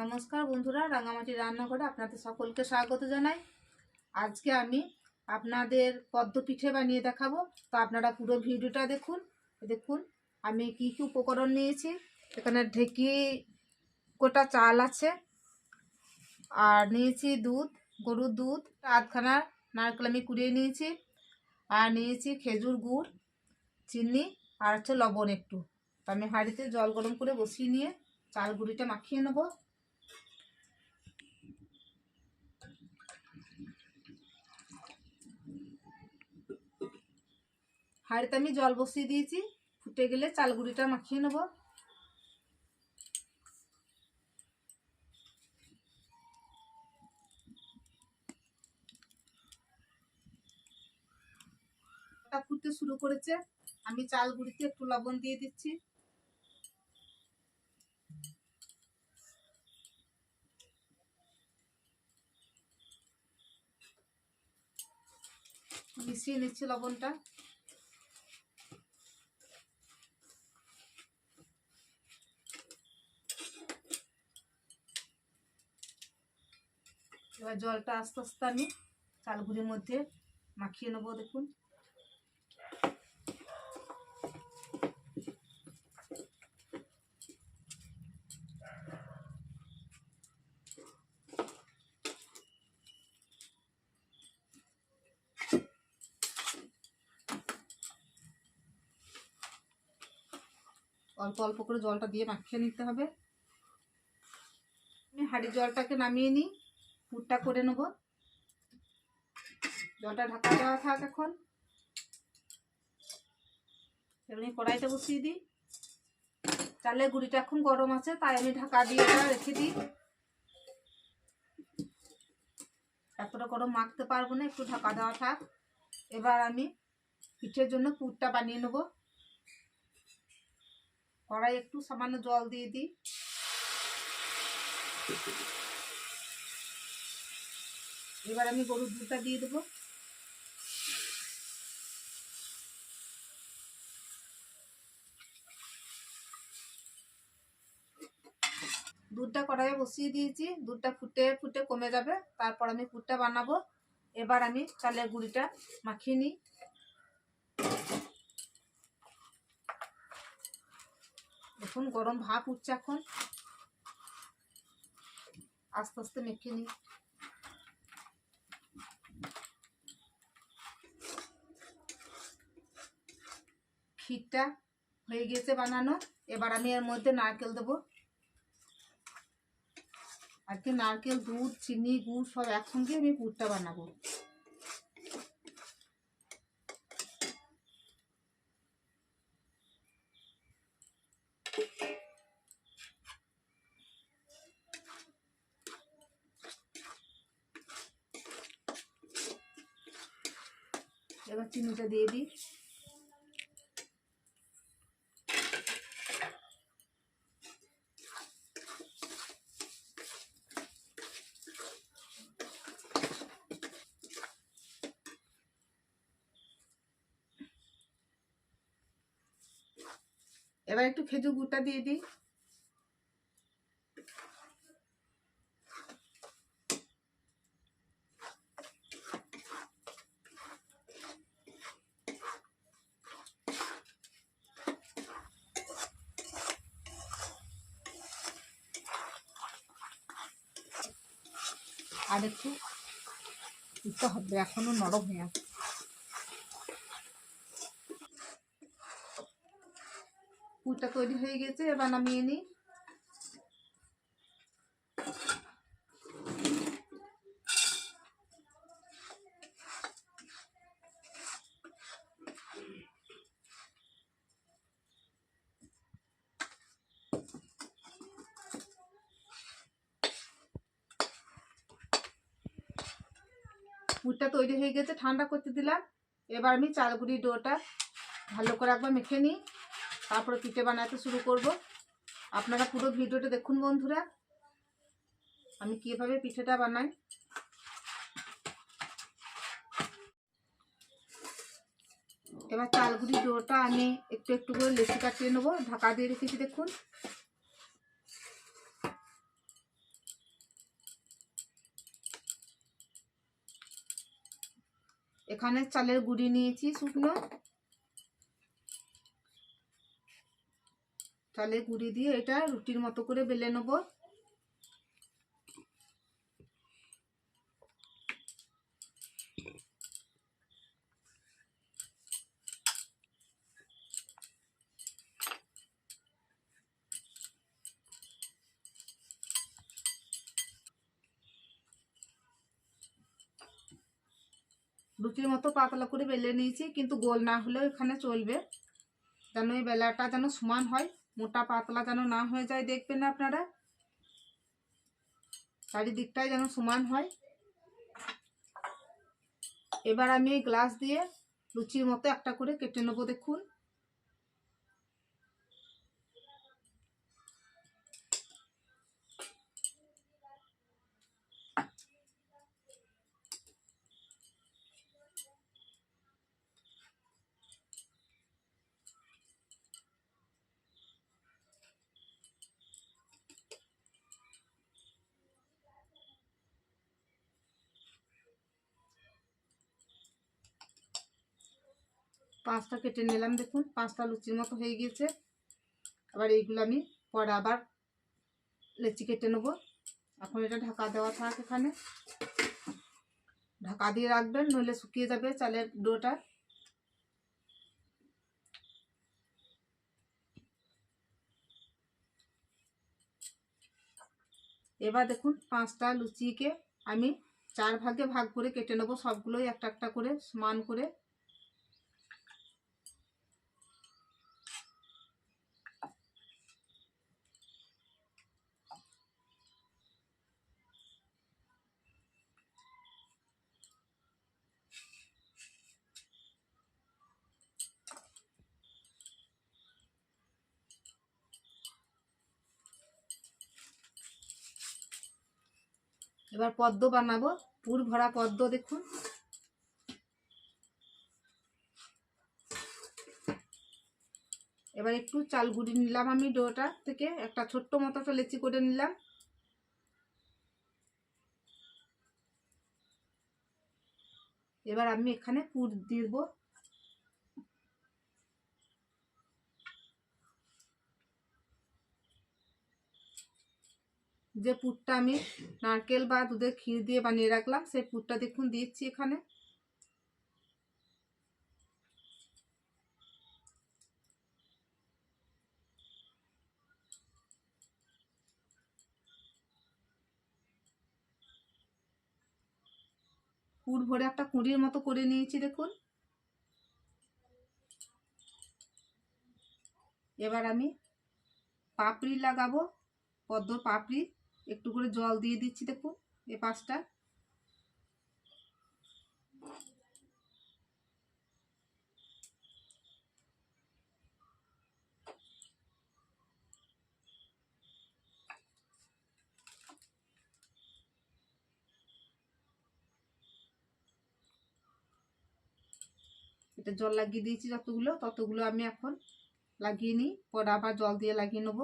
নমস্কার বন্ধুরা, রাঙামাটি রান্নাঘরে আপনাদের সকলকে স্বাগত জানাই। আজকে আমি আপনাদের পদ্ম পিঠে বানিয়ে দেখাবো। তো আপনারা পুরো ভিডিওটা দেখুন। দেখুন, আমি কি কি উপকরণ নিয়েছি। এখানে ঢেকি কোটা চাল আছে। আর নিয়েছি দুধ, গরুর দুধ, আধখানা নারকেল আমি কুড়িয়ে নিয়েছি। আর নিয়েছি খেজুর গুড়, চিনি, আর হচ্ছে লবণ একটু। আমি হাঁড়িতে জল গরম করে বসিয়ে নিয়ে চাল গুঁড়িটা মাখিয়ে নেব। হাঁড়িতে আমি জল বসিয়ে দিয়েছি, ফুটে গেলে চাল গুঁড়িটা মাখিয়ে নেব। ফুটতে শুরু করেছে, আমি চাল গুঁড়িতে একটু লবণ দিয়ে দিচ্ছি। মিশিয়ে নিচ্ছি লবণটা। এবার জলটা আস্তে আস্তে আমি চালগুড়ির মধ্যে মাখিয়ে নেব, দেখুন। অল্প অল্প করে জলটা দিয়ে মাখিয়ে নিতে হবে। আমি হাঁড়ির জলটাকে নামিয়ে নিই। পুরটা করে নেব। জলটা ঢাকা দেওয়া থাক এখন। এমনি কড়াইটা বসিয়ে দিই। চালের গুঁড়িটা এখন গরম আছে, তাই আমি ঢাকা দিয়ে রেখে দিই। এতটা গরম মাখতে পারব না, একটু ঢাকা দেওয়া থাক। এবার আমি পিঠের জন্য পুরটা বানিয়ে নেব। কড়াই একটু সামান্য জল দিয়ে দিই। এবার আমি গরুর দুধটা দিয়ে দেবো। দুধটা কড়াইয়ে বসিয়ে দিয়েছি, দুধটা ফুটে ফুটে কমে যাবে, তারপর আমি পুরটা বানাবো। এবার আমি চালের গুঁড়িটা মাখিয়ে নিই। দেখুন, গরম ভাপ উঠছে এখন। আস্তে আস্তে মেখে নিই। ক্ষীরটা হয়ে গেছে বানানো। এবার আমি এর মধ্যে নারকেল দেবো। আজকে নারকেল, দুধ, চিনি, গুড় সব একসঙ্গে আমি পুরটা বানাবো। এবার চিনিটা দিয়ে দিই এবার একটু খেজুর গুড়টা দিয়ে দিই। আর একটু হবে এখনও নরম হয়ে আছে। পুরটা তৈরি হয়ে গেছে, এবার নামিয়ে নিই। পুরটা তৈরি হয়ে গেছে, ঠান্ডা করতে দিলাম। এবার আমি চালগুড়ি ডোটা ভালো করে একবার মেখে নিই। তারপরে পিঠে বানাতে শুরু করব। আপনারা পুরো ভিডিওটা দেখুন বন্ধুরা। আমি কীভাবে পিঠেটা বানাই। এবার চালগুড়ি ডোটা আমি একটু একটু করে লেচি কাটিয়ে নেব। ঢাকা দিয়ে রেখেছি দেখুন। এখানে চালের গুড়ি নিয়েছি শুকনো। চালের গুঁড়ি দিয়ে এটা রুটির মতো করে বেলে নেব। রুটির মতো পাতলা করে বেলে নিয়েছি, কিন্তু গোল না হলেও এখানে চলবে। যেন এই বেলাটা যেন সমান হয়। মোটা পাতলা যেন না হয়ে যায়, দেখবেন আপনারা? চারিদিকটাই যেন সমান হয়। এবার আমি এই গ্লাস দিয়ে লুচির মতো একটা করে কেটে নেব দেখুন। পাঁচটা কেটে নিলাম দেখুন, পাঁচটা লুচির মতো হয়ে গিয়েছে। আবার এইগুলো আমি পরে আবার লেচি কেটে নেব। এখন এটা ঢাকা দেওয়া থাক এখানে। ঢাকা দিয়ে রাখবেন, নইলে শুকিয়ে যাবে চালের ডোটা। এবার দেখুন পাঁচটা লুচিকে আমি চার ভাগে ভাগ করে কেটে নেব, সবগুলোই একটা একটা করে, সমান করে। এবার পদ্ম বানাবো। পুর ভরা পদ্ম দেখুন। এবার একটু চাল গুঁড়ি নিলাম আমি ডোটা থেকে। একটা ছোট্ট মতো একটা লেচি করে নিলাম। এবার আমি এখানে পুর দিব। যে পুরটা আমি নারকেল বা দুধের ক্ষীর দিয়ে বানিয়ে রাখলাম, সেই পুরটা দেখুন দিচ্ছি এখানে। পুর ভরে একটা কুঁড়ির মতো করে নিয়েছি, দেখুন। এবার আমি পাপড়ি লাগাবো, পদ্ম পাপড়ি। একটু করে জল দিয়ে দিচ্ছি, দেখুন, এ পাশটা। এটা জল লাগিয়ে দিয়েছি যতগুলো, ততগুলো আমি এখন লাগিয়ে নিই। পরে আবার জল দিয়ে লাগিয়ে নেব।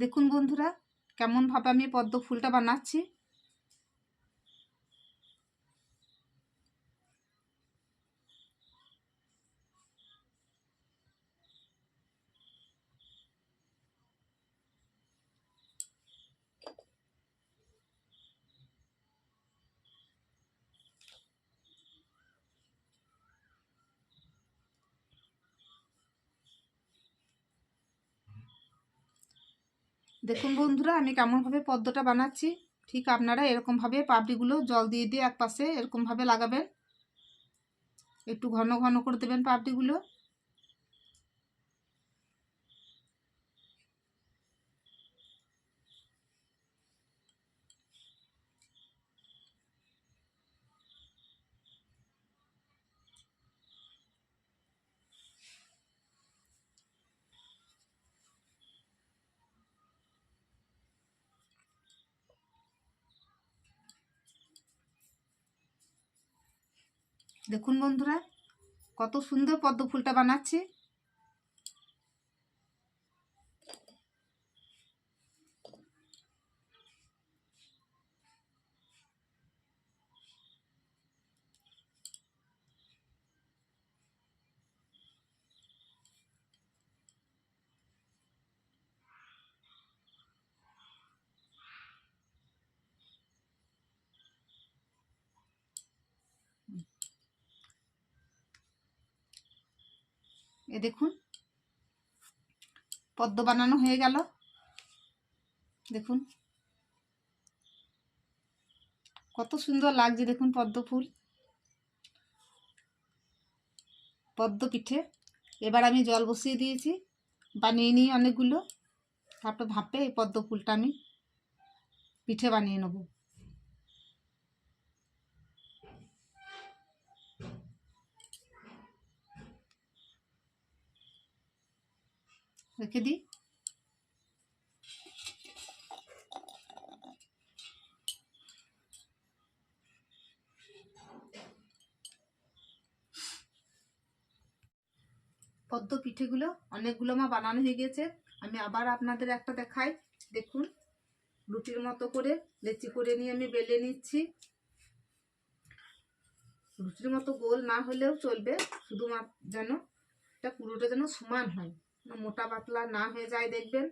দেখুন বন্ধুরা কেমনভাবে আমি পদ্ম ফুলটা বানাচ্ছি। দেখুন বন্ধুরা, আমি কেমনভাবে পদ্মটা বানাচ্ছি, ঠিক আপনারা এরকমভাবে পাপড়িগুলো জল দিয়ে দিয়ে এক পাশে এরকমভাবে লাগাবেন। একটু ঘন ঘন করে দেবেন পাপড়িগুলো। দেখুন বন্ধুরা কত সুন্দর পদ্ম ফুলটা বানাচ্ছি। এ দেখুন। পদ্ম বানানো হয়ে গেল। দেখুন। কত সুন্দর লাগছে দেখুন পদ্ম ফুল। পদ্ম পিঠে। এবার আমি জল বসিয়ে দিয়েছি। বানিয়ে নিই অনেকগুলো। তারপর ভাপে এই পদ্ম ফুলটা আমি পিঠে বানিয়ে নেব। রেখে দিই। পদ্ম পিঠেগুলো অনেকগুলো মা বানানো হয়ে গেছে। আমি আবার আপনাদের একটা দেখাই। দেখুন, রুটির মতো করে লেচি করে নিয়ে আমি বেলে নিচ্ছি। রুটির মতো গোল না হলেও চলবে, শুধুমাত্র যেন এটা পুরোটা যেন সমান হয়। মোটা পাতলা না হয়ে যায় দেখবেন।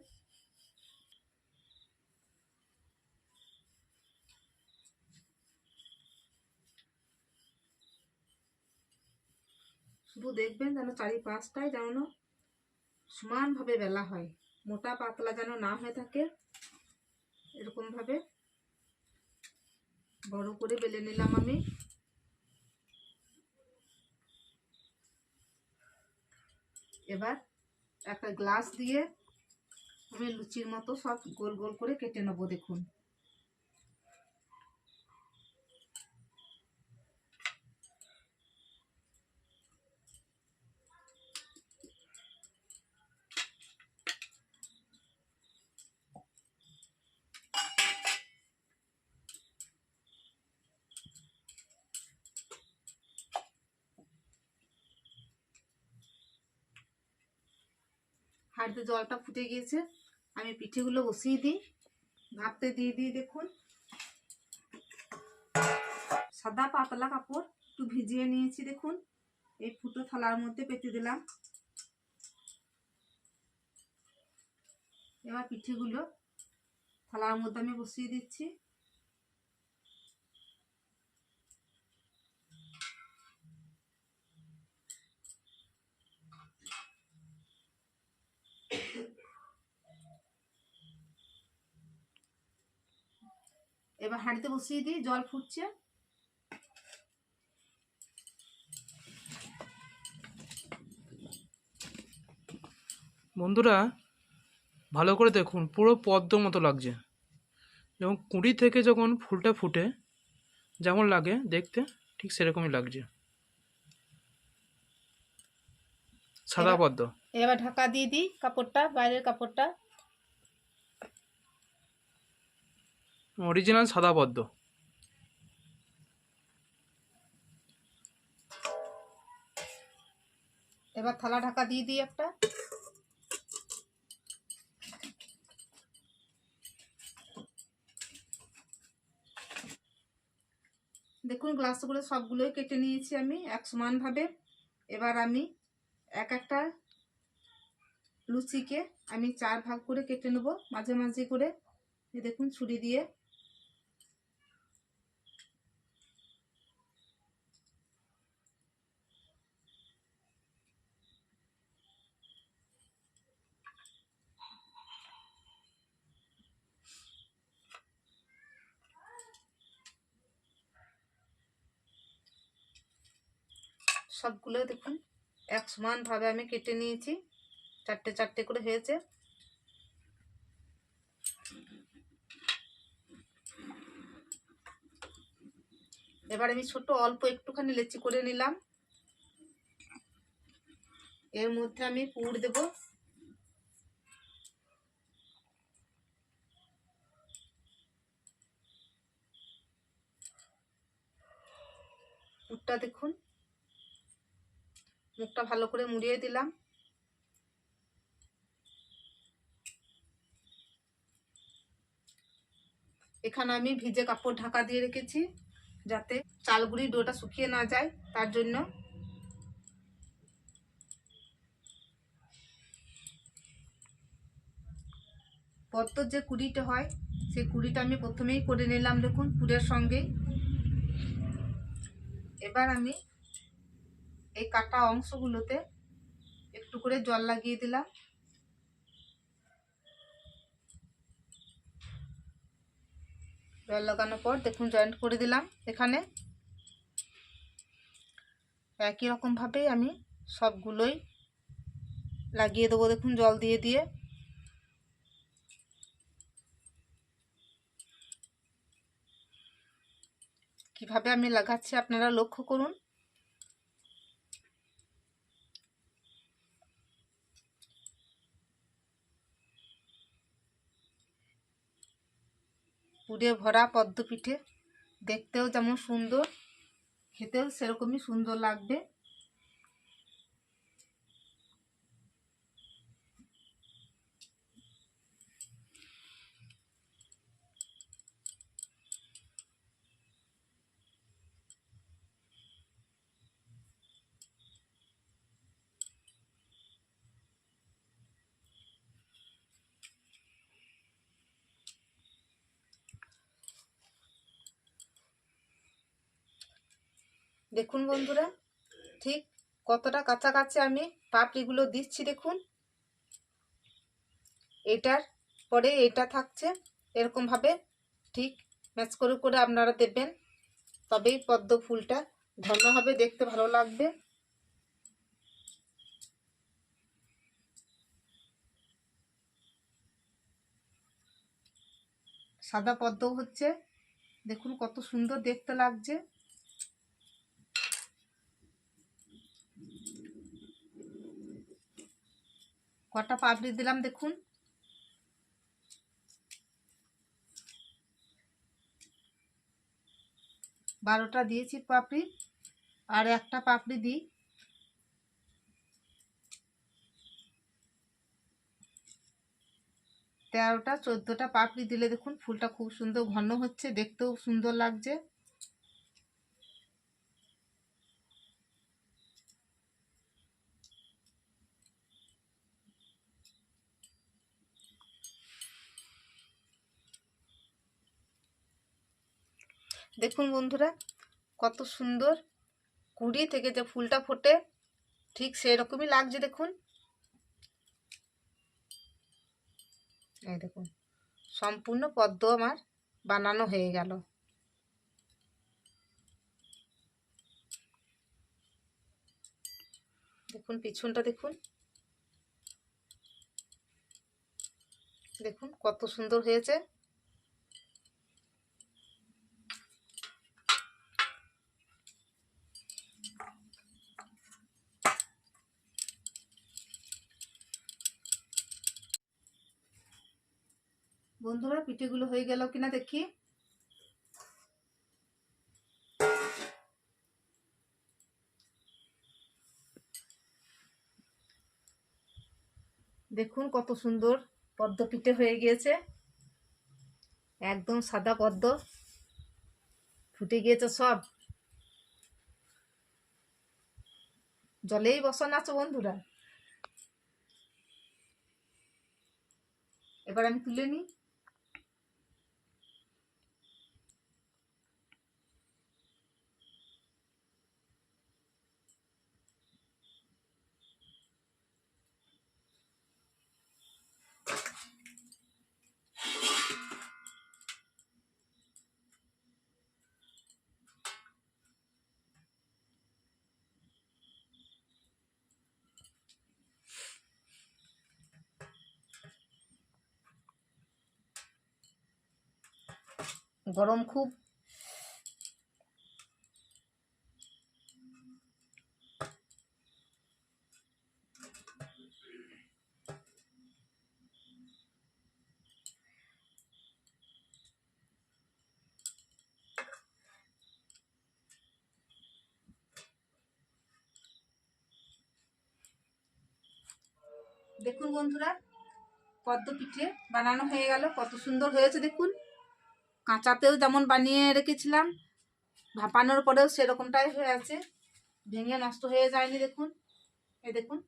শুধু দেখবেন যেন চারিপাশটায় যেন সমানভাবে বেলা হয়। মোটা পাতলা যেন না হয়ে থাকে, এরকমভাবে। বড় করে বেলে নিলাম আমি। এবার একটা গ্লাস দিয়ে আমি লুচির মতো সব গোল গোল করে কেটে নেব দেখুন। হাঁড়িতে জলটা ফুটে গিয়েছে, আমি পিঠেগুলো বসিয়ে দিই ভাবতে দিয়ে দিই, দেখুন। সাদা পাতলা কাপড় একটু ভিজিয়ে নিয়েছি, দেখুন। এই ফুটো থালার মধ্যে পেতে দিলাম। এবার পিঠেগুলো থালার মধ্যে আমি বসিয়ে দিচ্ছি। এবার হাঁড়িতে বসিয়ে দিই জল ফুটছে। বন্ধুরা ভালো করে দেখুন পুরো পদ্ম মতো লাগছে। এবং কুঁড়ি থেকে যখন ফুলটা ফুটে যেমন লাগে দেখতে ঠিক সেরকমই লাগছে। সাদা পদ্ম। এবার ঢাকা দিয়ে দিই কাপড়টা বাইরের কাপড়টা। অরিজিনাল সাদা পদ্ম। এবার থালা ঢাকা দিয়ে দিই একটা। দেখুন গ্লাসগুলো সবগুলোই কেটে নিয়েছি আমি এক সমানভাবে এবার আমি এক একটা লুচিকে আমি চার ভাগ করে কেটে নেব, মাঝে মাঝে করে। দেখুন, ছুরি দিয়ে। সবগুলো দেখুন। এক সমানভাবে আমি কেটে নিয়েছি। চারটে চারটে করে হয়েছে। এবার আমি ছোট অল্প একটুখানি লেচি করে নিলাম। এর মধ্যে আমি পুর দেব। পুরটা দেখুন। মুখটা ভালো করে মুড়িয়ে দিলাম। এখানে আমি ভিজে কাপড় ঢাকা দিয়ে রেখেছি যাতে চালগুড়ি ডোটা শুকিয়ে না যায়, তার জন্য। পদ্মর যে কুড়িটা হয়, সেই কুড়িটা আমি প্রথমেই করে নিলাম দেখুন পুরের সঙ্গেই এবার আমি এই কাটা অংশগুলোতে একটু করে জল লাগিয়ে দিলাম। জল লাগানোর পর দেখুন জয়েন্ট করে দিলাম এখানে। একই রকমভাবেই আমি সবগুলোই লাগিয়ে দেবো, দেখুন, জল দিয়ে দিয়ে। কীভাবে আমি লাগাচ্ছি আপনারা লক্ষ্য করুন। পুড়ে ভরা পদ্ম পিঠে দেখতেও যেমন সুন্দর খেতেও সেরকমই সুন্দর লাগবে। দেখুন বন্ধুরা, ঠিক কতটা কাছাকাছি আমি পাপড়িগুলো দিচ্ছি দেখুন। এটার পরে এটা থাকছে, এরকমভাবে ঠিক ম্যাচ করে করে আপনারা দেবেন। তবেই পদ্ম ফুলটা ঘন হবে, দেখতে ভালো লাগবে। সাদা পদ্মও হচ্ছে, দেখুন কত সুন্দর দেখতে লাগছে। কটা পাপড়ি দিলাম, দেখুন। বারোটা দিয়েছি পাপড়ি, আর একটা পাপড়ি দিই। তেরোটা, চোদ্দোটা পাপড়ি দিলে দেখুন, ফুলটা খুব সুন্দর ঘন হচ্ছে, দেখতেও সুন্দর লাগছে। দেখুন বন্ধুরা, কত সুন্দর কুড়ি থেকে যে ফুলটা ফোটে, ঠিক সেরকমই লাগছে দেখুন। এই দেখুন, সম্পূর্ণ পদ্ম আমার বানানো হয়ে গেল। দেখুন, পিছনটা দেখুন। দেখুন, কত সুন্দর হয়েছে। বন্ধুরা, পিঠেগুলো হয়ে গেল কিনা দেখি। দেখুন কত সুন্দর পদ্ম পিঠে হয়ে গিয়েছে। একদম সাদা পদ্ম। ফুটে গিয়েছে সব। জলেই বসানো আছে বন্ধুরা। এবার আমি তুলে নিই। গরম খুব। দেখুন বন্ধুরা পদ্ম পিঠে বানানো হয়ে গেল কত সুন্দর হয়েছে দেখুন। কাঁচাতেও যেমন বানিয়ে রেখেছিলাম, ভাপানোর পরেও সেরকমটাই হয়ে আছে। ভেঙে নষ্ট হয়ে যায়নি, দেখুন। এ দেখুন,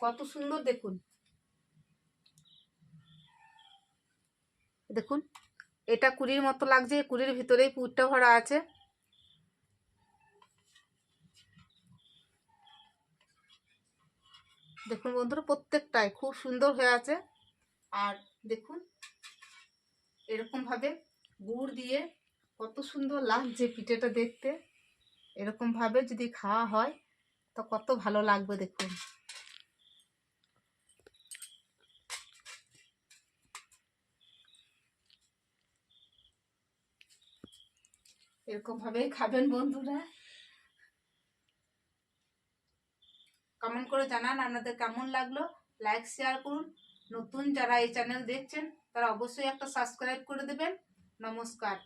কত সুন্দর দেখুন। দেখুন, এটা কুড়ির মতো লাগছে কুড়ির ভিতরেই পুরটা ভরা আছে। দেখুন বন্ধুরা, প্রত্যেকটাই খুব সুন্দর হয়ে আছে। আর দেখুন এরকম ভাবে গুড় দিয়ে কত সুন্দর লাগছে পিঠেটা দেখতে। এরকম ভাবে যদি খাওয়া হয়, তো কত ভালো লাগবে দেখুন। এরকম ভাবেই খাবেন বন্ধুরা। কমেন্ট করে জানান আপনাদের কেমন লাগল। লাইক শেয়ার করুন। নতুন যারা এই চ্যানেল দেখছেন, তারা অবশ্যই একটা সাবস্ক্রাইব করে দেবেন। নমস্কার।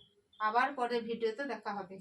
আবার পরের ভিডিওতে দেখা হবে।